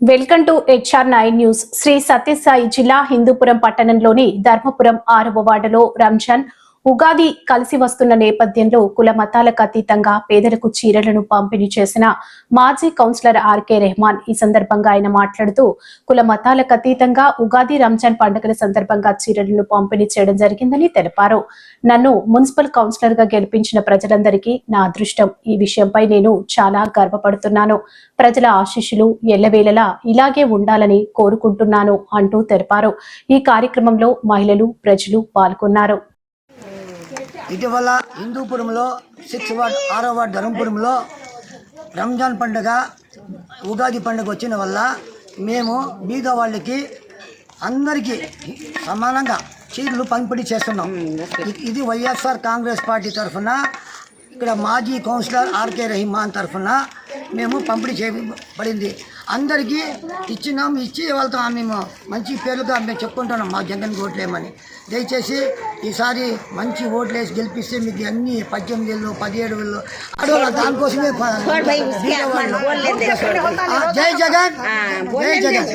Welcome to HR nine news. Shri Sathya Sai జిల్లా హిందూపురం పట్టణంలోని ధర్మపురం ఆరవ వార్డులో రంజాన్ ఉగాది కలిసి వస్తున్న నేపథ్యంలో కుల మతాలకు అతీతంగా పేదలకు చీరలను పంపిణీ చేసిన మాజీ కౌన్సిలర్ ఆర్కే రెహమాన్ ఈ సందర్భంగా ఆయన మాట్లాడుతూ కుల మతాలకు అతీతంగా ఉగాది రంజాన్ పండుగల సందర్భంగా చీరలను పంపిణీ చేయడం జరిగిందని తెలిపారు. నన్ను మున్సిపల్ కౌన్సిలర్గా గెలిపించిన ప్రజలందరికీ నా అదృష్టం. ఈ విషయంపై నేను చాలా గర్వపడుతున్నాను. ప్రజల ఆశీస్సులు ఎల్లవేళలా ఇలాగే ఉండాలని కోరుకుంటున్నాను అంటూ తెలిపారు. ఈ కార్యక్రమంలో మహిళలు ప్రజలు పాల్గొన్నారు. ఇటీవల హిందూపురంలో సిక్స్ వార్డ్ ఆరో వార్డ్ ధర్మపురంలో రంజాన్ పండుగ ఉగాది పండుగ వచ్చిన వల్ల మేము బీద వాళ్ళకి అందరికీ సమానంగా చీరలు పంపిణీ చేస్తున్నాం. ఇది వైఎస్ఆర్ కాంగ్రెస్ పార్టీ తరఫున ఇక్కడ మాజీ కౌన్సిలర్ ఆర్కే రహీమాన్ తరఫున మేము పంపిణీ చేయబడింది. అందరికీ ఇచ్చినాం ఇచ్చి వాళ్ళతో మేము మంచి పేర్లుగా మేము చెప్పుకుంటున్నాం. మా జగన్ ఓట్లేమని. దయచేసి ఈసారి మంచి ఓట్లు వేసి గెలిపిస్తే మీకు అన్ని పద్దెనిమిది వేలు పదిహేడు వేలు ఆడవాళ్ళ దానికోసమే జై జగన్. జై జగన్.